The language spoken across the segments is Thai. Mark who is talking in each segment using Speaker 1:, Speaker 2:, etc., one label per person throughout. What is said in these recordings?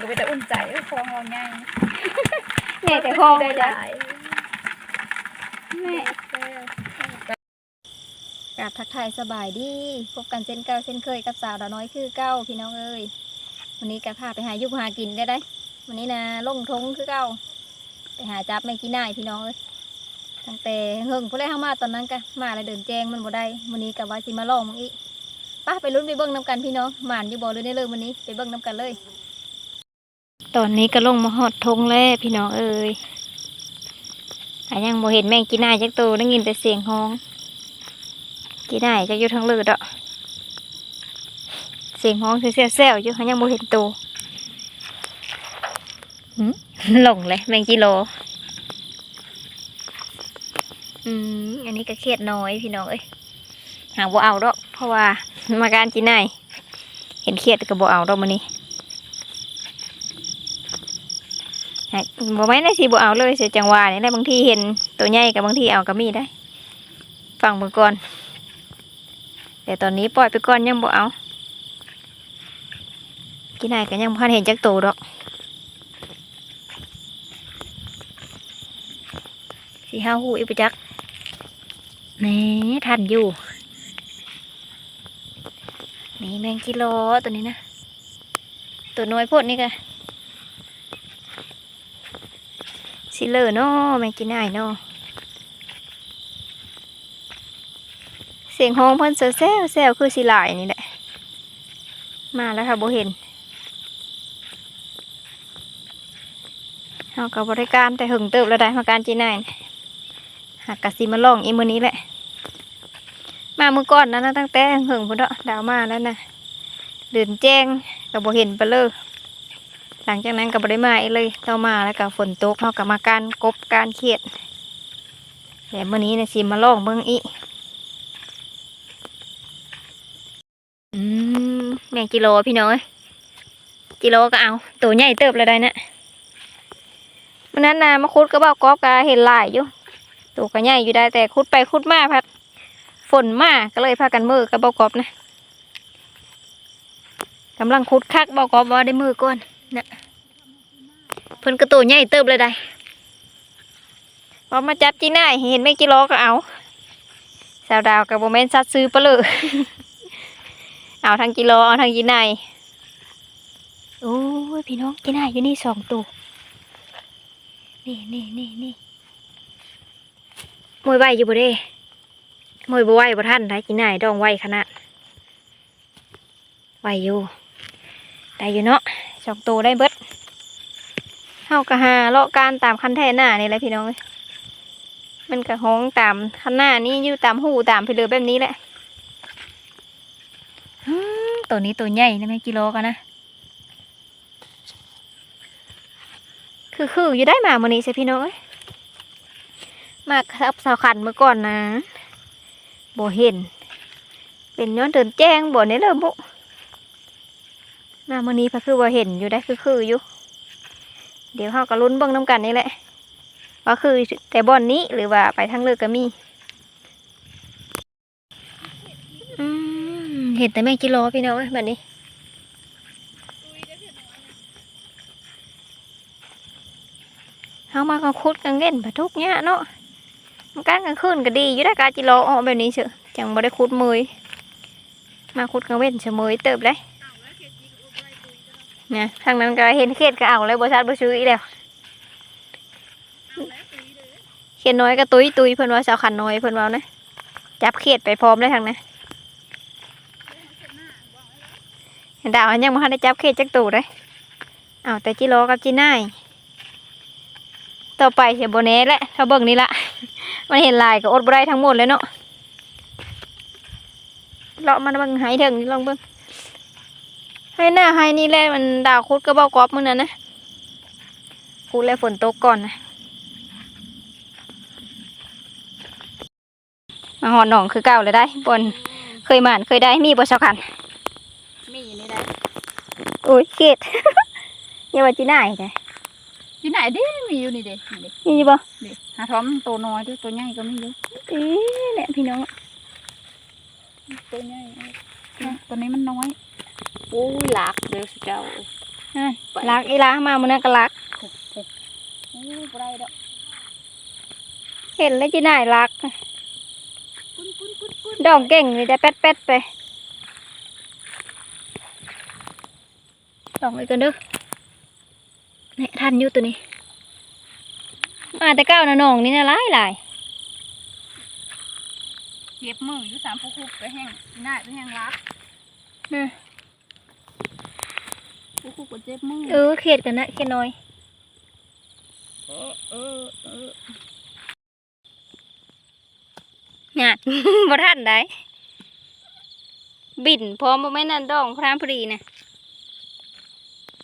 Speaker 1: ก็ไปแต่อุ่นใจเออคลองเราง่าย
Speaker 2: แม่แต่คลอง
Speaker 1: ได้
Speaker 2: บ่
Speaker 1: ห
Speaker 2: จ้แม่กราบทักทายสบายดีพบกันเช่นเก่าเช่นเคยกับสาวดาน้อยคือเก้าพี่น้องเอ้ยวันนี้ก็พาไปหายุกหากินได้ได้วันนี้นะลงทงคือเก้าไปหาจับแมงกีน่ายพี่น้องเอ้ยตั้งแต่เฮิงพอได้เข้ามาตอนนั้นก็มาแล้วเดินแจงมันบ่ได้วันนี้กับว่าสิมาลองมึงอีกป้าไปลุ้นไปเบิ้งน้ำกันพี่น้องหมานอยู่บ่หรือได้เลยวันนี้ไปเบิ้งน้ำกันเลย ตอนนี้ก็ลงมาหอดทงแล้วพี่น้องเอ้ยอายังบ่เห็นแมงกีน่ายจักตัวได้ยินแต่เสียงฮ้อง กีน่ายจะอยู่ทางเลือดอะเสียงฮ้องคือแซวๆอยู่เขายังบ่เห็นตัวหลงเลยแมงกิโล อืม อันนี้ก็เครียดน้อยพี่น้องเอ้ยหาบ่เอาดอกเพราะว่ามาการจีน่ายเห็นเครียดก็บ่เอาดอกมื้อนี้หาก บ่แม่นได้สิบ่เอาเลยเสียจังหวะนี่แหละบางทีเห็นตัวใหญ่กับบางทีเอาก็มีได้ ฟังเบิ่งก่อนแต่ตอนนี้ปล่อยไปก่อนยังบ่เอากินไหนก็ยังพันเห็นจักโตดอกสีห้าหูอีกไปจักนี่ทันอยู่ นี่แมงกิโลตัวนี้นะ ตัวน้อยโพดนี่กะ สิเลอเนาะแมงกินได้เนาะเสียงห้องเพิ่นเซลเซลเซลคือสิหลายนี่แหละมาแล้วค่ะโบเห็นเรากับบริการแต่หึงเติบแล้วได้มาการจีนายหากกะสิมาลองอีมือนี้แหละ มามือก่อนนะนะตั้งแต่หึงพุ่นเนาะดาวมาแล้วนะเดินแจ้งกับโบเห็นไปเลย หลังจากนั้นกับบริมาอีกเลยต่อมาแล้วกับฝนตกเขากับมาการกบการเขียดแต่เมื่อนี้นี่ยสิมาลองเบิ่งอีอืมแมงกิโลพี่น้อยกิโลก็เอาตัวใหญ่เติบเลยได้นะมันนั้นนะมาคุดก็บอกกอบกาเห็นหลายอยู่ตัวก็ใหญ่อยู่ได้แต่คุดไปคุดมาพัดฝนมาก็เลยพากันมือกับบอกกอบนะกำลังคุดคักบอกกอบว่าได้มือก่อน นะเพิ่นก็ตัวใหญ่เติบเลยได้พอมาจับจีน่ายเห็นไม่กิโลก็เอา สาวดาวกับโมเมนต์ซัดซื้อไปะเลยเอาทางกิโลเอาทางกินไนโอ้ยพี่น้องกินไนอยู่นี่สองตัวนี่นี่นี่นี่มวยใบอยู่บ่เด้มวยบ่ไหวบ่ท่านได้กินไนดองไหวขนาดไหวอยู่ได้อยู่เนาะ สองตัวได้เบิดเฮากะหาเลาะการตามคันแท่หน้านี่แหละพี่น้องเอ้ยมันกะห้องตามคันหน้านี่อยู่ตามหูตามไปเลยแบบนี้แหละตัวนี้ตัวใหญ่นะแม่กิโลกันนะ คือคืออยู่ได้มาวันนี้ใช่พี่น้องเอ้ยมาครับสาวขันเมื่อก่อนนะบ่เห็น เป็นย้อนเดินแจ้งบ่เนี่ยเลยบุ มาวันนี้พะคือบ่าเห็นอยู่ได้คือคืออยู่ เดี๋ยวเขาก็ลุ้นเบิ่งน้ำกันนี่แหละว่าคือแต่บ่อนนี้หรือว่าไปทางเลือกก็มีเห็นแต่แมงกิโลพี่น้องแบบนี้เอามากลางคุดกลางเล่นไปทุกเนี้ยเนาะมันกลางกลางคืนก็ดีอยู่ได้กาจิโลออแบบนี้เชอะจังบ่ได้คุดมือมาคุดกลางเว้นเฉมยเติบเลย เนี่ยทางนั้นก็เห็นเขตก็เอาเลยบริษัทบซื้ออีแล้วเขตน้อยก็ตุยตุยเพิ่นว่าสาวขันน้อยเพิ่นว่านะจับเขตไปพร้อมเลยทางนั้นดาวอันยังมาได้จับเขตจักตูเลยเอาแต่จิโลกับจีน่ายต่อไปเสียโบเน่แหละถ้าเบิ่งนี่ละมันเห็นลายก็อดบ่ได้ทั้งหมดเลยเนาะเลาะมันเบิ่งหายถึงลองเบิ่ง ให้หน้าให้นี่แหละมันดาวคุดก็เบากรอบมือนั้นนะพูดแล้วฝนตกก่อนนะมาหอนหนองคือเก่าเลยได้บนเคยหมานเคยได้มีบ่ชาวคัน
Speaker 1: มีอยู่นี่ได้
Speaker 2: โอ้ยเกดอย่าว่าจีน่ายแต่
Speaker 1: ที่ไหนดิมีอยู่นี่เด้นี่เด้
Speaker 2: นี่บ่
Speaker 1: นี่หาท้อมตัวน้อยด้วยตัวใหญ่ก็มีอยู่
Speaker 2: เอ๊ะเนี่ยพี่น้อง
Speaker 1: ตัวใหญ่เอาตัวนี้มันน้อย โอ้ยหลากเด้อสุดเจ้าเอ้ย
Speaker 2: ไหนอะลักอีลามามันนั่นก็ลัก
Speaker 1: โอ้บ่ได้ดอก
Speaker 2: เห็นแล้วจีน่ายลัก
Speaker 1: ปุ้นปุ้นปุ้นปุ้น
Speaker 2: ดองเก่งเลยแต่แป๊ดแป๊ดไปดองไปกันเด้อเนี่ยทันอยู่ตัวนี้ มาแต่เก้านะน้องนี่นะหลายหลาย
Speaker 1: เจ็บมืออยู่สามผู้คุกไปแห้งกินได้ไปแห้งรัก
Speaker 2: นะ
Speaker 1: ผู้คุกก็เจ็บมือ
Speaker 2: เออเข็ดกันนะเข็ดน้อย
Speaker 1: เออเออเออ
Speaker 2: งานบ่ทันได้บินพร้อมบ่แม่นนั่นดองพรามพอดีนะ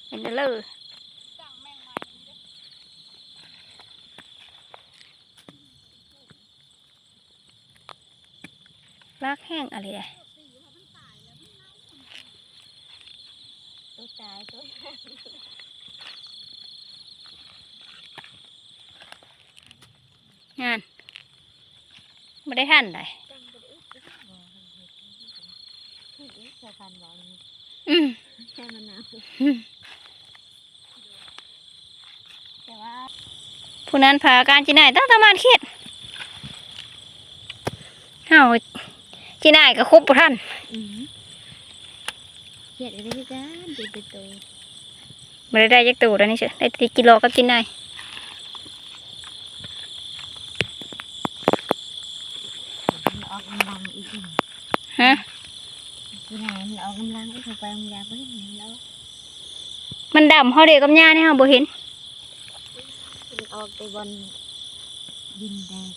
Speaker 2: เห็นเด้อเลย
Speaker 1: สั่งแม่งใหม่นี่เด้อ
Speaker 2: ลากแห้งอะไรอะ
Speaker 1: ตัว
Speaker 2: งานไม่ได้ทันได้อืม
Speaker 1: แค่มันนะแต่ว่า
Speaker 2: ผู้นั้นพาการจีนายตั้งตามานครียดเฮาจีนายก็ครบบ่ทัน
Speaker 1: เขียดอะไรกันเด็ดเด็ดตัว
Speaker 2: บ่ได้ได้จักตัวแล้วนี่เชื่อได้ติกิโลกับจีนาย
Speaker 1: ออกกำลังอีก
Speaker 2: ฮะ
Speaker 1: ที่ไหนมันออกกำลังอีกไปมันยาไปไหนแล้ว
Speaker 2: มันดำเฮาเด็กกับย่านี่เฮาบ่เห็น
Speaker 1: มันออกไปบนดินแดง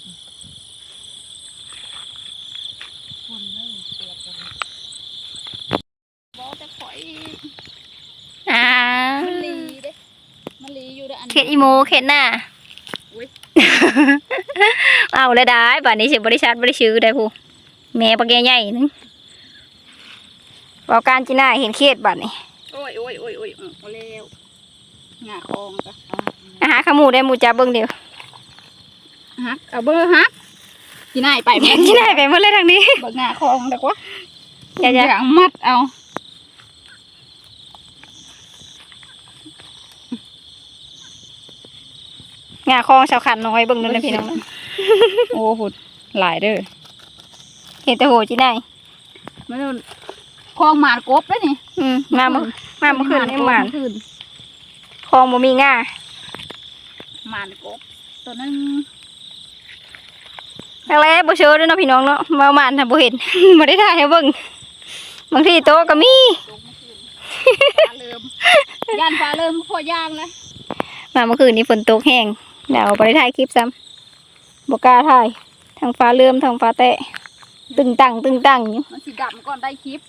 Speaker 1: คนเลยเปียกกันบอกแต่ข่อย
Speaker 2: อ่า
Speaker 1: มันลีเด้มัน ลีอยู่เด้ออัน
Speaker 2: เข็ดอีโมเข็ดหน้า
Speaker 1: อุ๊ย
Speaker 2: เอาแล้วได้บัดนี้สิบ่ได้ชัดบ่ได้ชื่อได้ผู้แม่ปากใหญ่ๆนึงบอกการจีนายเห็นเครียดบัดนี้
Speaker 1: โอ้ยโอ้ยโอ้ยโอ้ยเอาเอาเร็วหงาคองก็
Speaker 2: อาหารขมูได้หมูจับเบิ่งเดียว
Speaker 1: ฮักเอาเบอร์ฮักที่ไหนไป
Speaker 2: แม่จีนายไปหมดเลยทางนี้
Speaker 1: เบิกหงาคองแต่ว่า
Speaker 2: อย่าอย่า
Speaker 1: อย่างมัดเอา
Speaker 2: งาคองชาวขันน้อยเบิ่งนั่นเลยพี่น้อง
Speaker 1: โอ้โหหลายเด้อ
Speaker 2: เห็นแต่โหจีนาย
Speaker 1: มันคลองหมาดกบได้นี่
Speaker 2: อืมมาเมื่อมาเมื่อคืนนี่หมาน
Speaker 1: คืน
Speaker 2: คลองบ่มีง่า
Speaker 1: หมาดกบตัวนั้น
Speaker 2: แรกๆบ่เชื่อเด้อเนาะพี่น้องเนาะมาหมานถ้าบ่เห็นบ่ได้ถ่ายให้เบิ่งบางทีโตะก็มี
Speaker 1: ลงเมื่อคืนฟ้าเริ่มย่านฟ้าเริ่มพอย่างเลย
Speaker 2: มาเมื่อคืนนี้ฝนตกแห้ง เดี๋ยวบ่ได้ถ่ายคลิปซ้ำบ่กล้าถ่าย ทางฟ้าเริ่มทางฟ้าแตะ ตึงตังตึงตังอยู่
Speaker 1: มันสีดำก่อนได้คลิป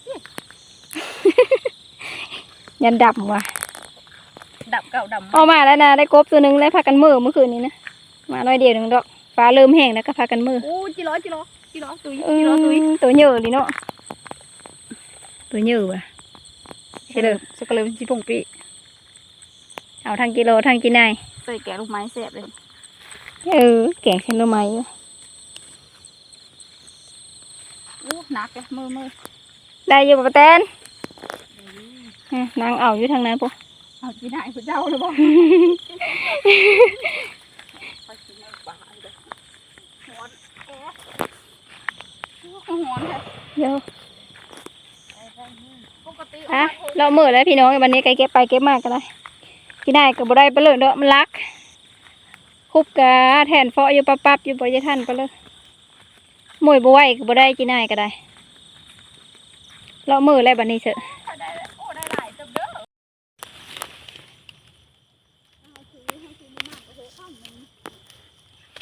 Speaker 2: ยันดับว่ะ
Speaker 1: ดำเก่าดำ
Speaker 2: ออกมาแล้วนะได้กบตัวหนึงแล้วพากันมือเมื่อคืนนี้นะ มาน้อยเดียวหนึงดอก ฟ้าเริ่มแห้งแล้วก็พากันมือ
Speaker 1: โอ้จิร้อยจิร้อยจิร้อยตุย
Speaker 2: อื
Speaker 1: จิร้อยตุย
Speaker 2: มตัวเหยอะดิเนาะ ตัวเหยอะว่ะ
Speaker 1: ใช่เลยสกเลยจิพงปี
Speaker 2: เอาทางกิโลทางกินไน
Speaker 1: ใส่แกะลูกไม้แสบเลย
Speaker 2: เออ แกงเส้นหน่อไม้อยู่
Speaker 1: โอ้หนักเลยมือมือ
Speaker 2: ได้อยู่ปะปะแตนเอ้ยนางเอาอยู่ทางนั้นปุ๊
Speaker 1: เอาจีนายคุณเจ้าหรือเปล่าไปกินในป่าเด้อหอนแอะหอนเลย
Speaker 2: เดี๋ยว
Speaker 1: ปกติ
Speaker 2: อะเราเมื่อแล้วพี่น้องวันนี้ไกเก็บไปเก็บมากกันเลยกินได้ก็บ่ได้ไปเลยเนาะมันรักคุบกะแทนเฟาะอยู่ปับปับอยู่บ่จะทันไปเลยมวยบ่ไหวก็บ่ได้กินได้ก็ได้เราเมื่อแล้วบัดนี้เถอะ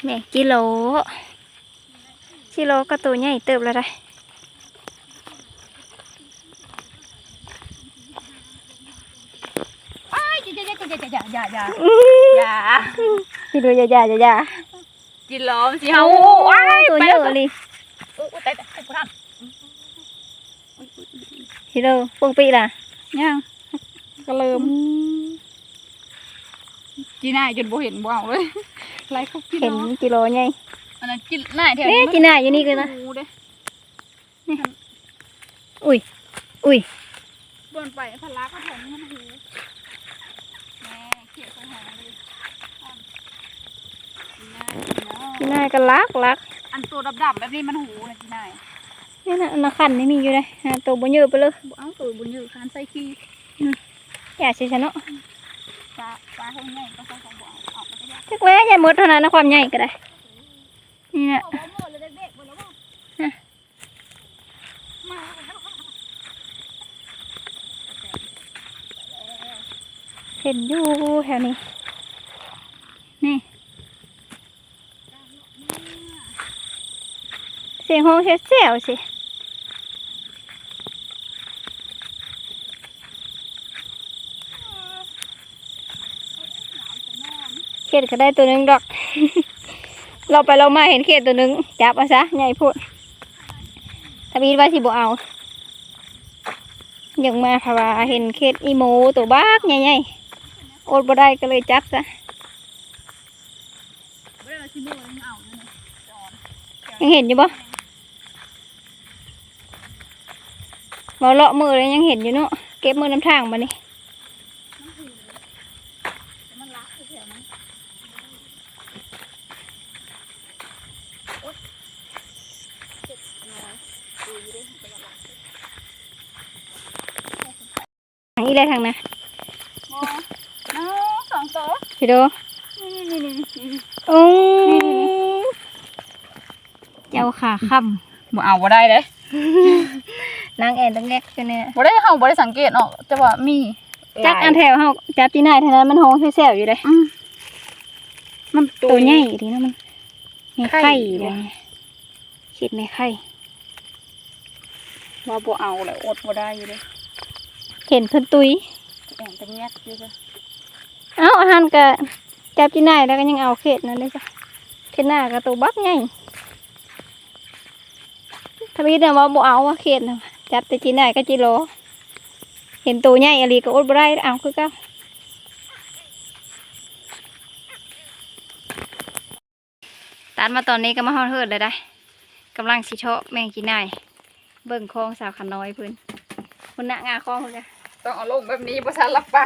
Speaker 2: แม่กิโลกิโลก็ตัวใหญ่เติบแล้วได้
Speaker 1: อ้ายอย่าอย่า อย่าอย่าอย่าอย่า
Speaker 2: อื้อ
Speaker 1: อย่า
Speaker 2: กิโลอย่าอย่าอย่าอย่า
Speaker 1: จิล้อมสิเฮา
Speaker 2: โอ้
Speaker 1: อ้าย
Speaker 2: ตัว
Speaker 1: ไป
Speaker 2: เย
Speaker 1: แล้ว
Speaker 2: อะเลย
Speaker 1: โอ้ยตายตายกูทัน
Speaker 2: กิโลปงปีล่ะ
Speaker 1: ยังก็เริ่ม
Speaker 2: อืม
Speaker 1: จีน่ายจนบ่เห็นบ่เอาเลยไรเขากิน
Speaker 2: เห็น
Speaker 1: เนาะ
Speaker 2: กิโลใหญ่
Speaker 1: อันนั้นกินน่ายแถว
Speaker 2: เอ๊ะ
Speaker 1: นี้
Speaker 2: กินได้อยู่นี่เลยนะ
Speaker 1: โอ้โหเด้
Speaker 2: อุ้ยอุ้ย
Speaker 1: บนไปพลาก็แถวนี้มันหู ขียดใส่หอเลยอ่อนกินได้กิน
Speaker 2: พี่
Speaker 1: ได้
Speaker 2: นายก็ลักลัก
Speaker 1: อันตัวดำๆแบบนี้มันหูเลยที่ไหน
Speaker 2: นี่นะอันนะขันนี่มีอยู่เลยหาตัวบนเยอะไปเลย
Speaker 1: บ่เอาตัวบุญอยู่คานใส่ขี้
Speaker 2: อย่าเสียชนะ
Speaker 1: ปลาปลาเขาใหญ่ก็ใส่ของบ่เอาเอาไปก็ยาก
Speaker 2: จักแล้วอย่าหมดเท่านั้นนะความใหญ่ก็ได้นี่นะ
Speaker 1: เอาไว้หมดเลยได้เบรกหมดแล้วบ่มา
Speaker 2: เห็นอยู่แถวนี้นี่ เสียงห้องเสียวๆสิเขียดก็ได้ตัวหนึงดอก เราไปเรามาเห็นเขียดตัวหนึง จับเอาซะใหญ่พูดถ้ามีว่าสิบเอายังมาพาว่าเห็นเขียดอีโมตัวบ้ากใหญ่ๆอดบ่ได้ก็เลยจับซะ
Speaker 1: ยังเอาอยู่นี่
Speaker 2: ห็นอยู่บ่บ่เลาะมือเลยยังเห็นอยู่เนาะเก็บมือน้ำทางมานี่
Speaker 1: แต่มันรักอยู่แถวนั้นโอ๊ยเจ็บน้อยดูอยู่ดิมันจะรัก
Speaker 2: ทางนี้เลยทางนะ
Speaker 1: โอ้น้องสองตัว
Speaker 2: พี่โด
Speaker 1: นี่นี่นี่นี่นี่
Speaker 2: โอ้เจ้าขาค่
Speaker 1: บ่เอาบ่ได้เด้ำ
Speaker 2: นางแอนตั้งแงกกันเนี่ย
Speaker 1: บ่ได้เฮาบ่ได้สังเกตเนาะจะว่ามี
Speaker 2: จักอันแถวเฮาจับที่ไหนเท่านั้นมันห้องแซ่วๆอยู่เลย
Speaker 1: อืมมัน
Speaker 2: ตัวใหญ่ดีนะมันมี
Speaker 1: ไข่
Speaker 2: ไข่เลยคิดไม่ไข่
Speaker 1: ว่าบ่เอาเลยอดบ่ได้อยู่เด้
Speaker 2: เห็นเพิ่นตุย
Speaker 1: แอนตะแงกอยู่จ้ะ
Speaker 2: เอ้าอาหารก็จับที่ไหนแล้วก็ยังเอาเขตนั่นเลยจ้ะเขตหน้าก็ตัวบักใหญ่ถ้าพี่เนี่ยว่าบ่เอาว่าเขตนะ จับแต่จีไหนก็จีโล เห็นตัวใหญ่อะไรก็อดบ่ได้เอาคือเก็ตัดมาตอนนี้ก็มาฮอดเฮิดเลยได้กำลังสิเชาะแมงจีนายเบิ่งคลองสาวขน้อยเพิ่นคนหน้างาคลองเพิ่นจ้ะ
Speaker 1: ต้องเอาลงแบบนี้บ่ทันรับไป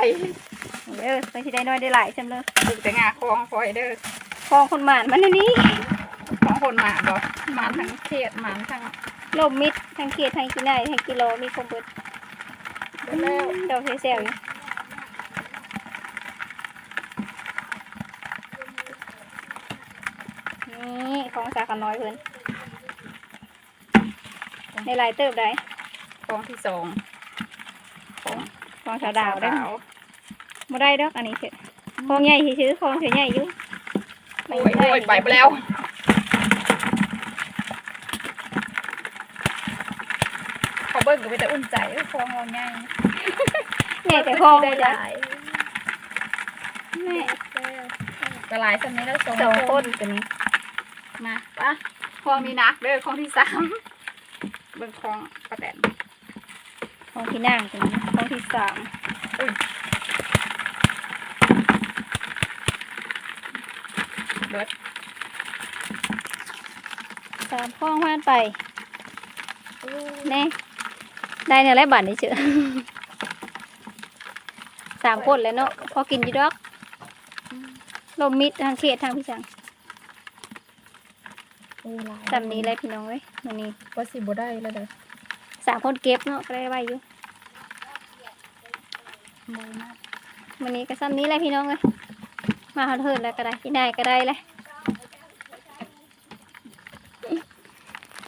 Speaker 2: เด้อไปสิได้น้อยได้หลายจำเลย
Speaker 1: ดึกแต่งาคลองคอยเด้อ
Speaker 2: คลองคนหมานมันอันนี้
Speaker 1: ของคนมาบ่มาทั้งเขตมาทั้ง
Speaker 2: ลมมิด ทั้งเขตทั้งกินได้ทั้งกิโลมีครบเบิด
Speaker 1: เบิดแล้ว
Speaker 2: ดอกเซลล์อยู่นี่ของสาขาน้อยเพิ่นในลายเติบได้
Speaker 1: คลองที่สองของ
Speaker 2: ของสาวดาวได้บ่ได้ดอกอันนี้เถอะของใหญ่ซื้อๆของเถอะใหญ่อยู่
Speaker 1: โอ้ยโอ้ยไปไปแล้วเขาเบิ่ง ก็ไปแต่อุ่นใจเออคลองเราง่าย
Speaker 2: ใหญ่แต่ของ
Speaker 1: ได้
Speaker 2: จ้ะ
Speaker 1: หลาย
Speaker 2: แม่
Speaker 1: ก็หลายสำนี้แล้วสอง
Speaker 2: สอง
Speaker 1: ค
Speaker 2: คนนตัวนี้
Speaker 1: มาปะคลองนี้นักเด้อคลองที่สามเบิ่งคลองประแตน
Speaker 2: ของที่นั่งตัวนี้ของที่สาม
Speaker 1: เบิด
Speaker 2: สามข้องผ่านไปแน่ ได้เนี่ยไรบาทนี่เจอสามคนแล้วเนาะพอกินอยู่ดอกลมมิดทางเขตทางพี่จัง
Speaker 1: โอ้หลาย
Speaker 2: สำนี้เลยพี่น้องเว้ยมันนี้
Speaker 1: ก็สิบ่ได้แล้วเด้อ
Speaker 2: สามคนเก็บเนาะก็ได้ไว้อยู่
Speaker 1: บ่มาก
Speaker 2: วันนี้ก็ซ้ำนี้เลยพี่น้องเว้ยมาหอดเหินแล้วก็ได้ที่ไหนก็ได้เลย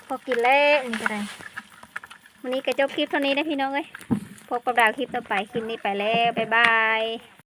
Speaker 2: พอกินแล้วนี่ก็ได้ วันนี้ก็จบคลิปเท่านี้นะพี่น้องเอ้ยพบกับดาวคลิปต่อไปคลิปนี้ไปแล้วบ๊ายบาย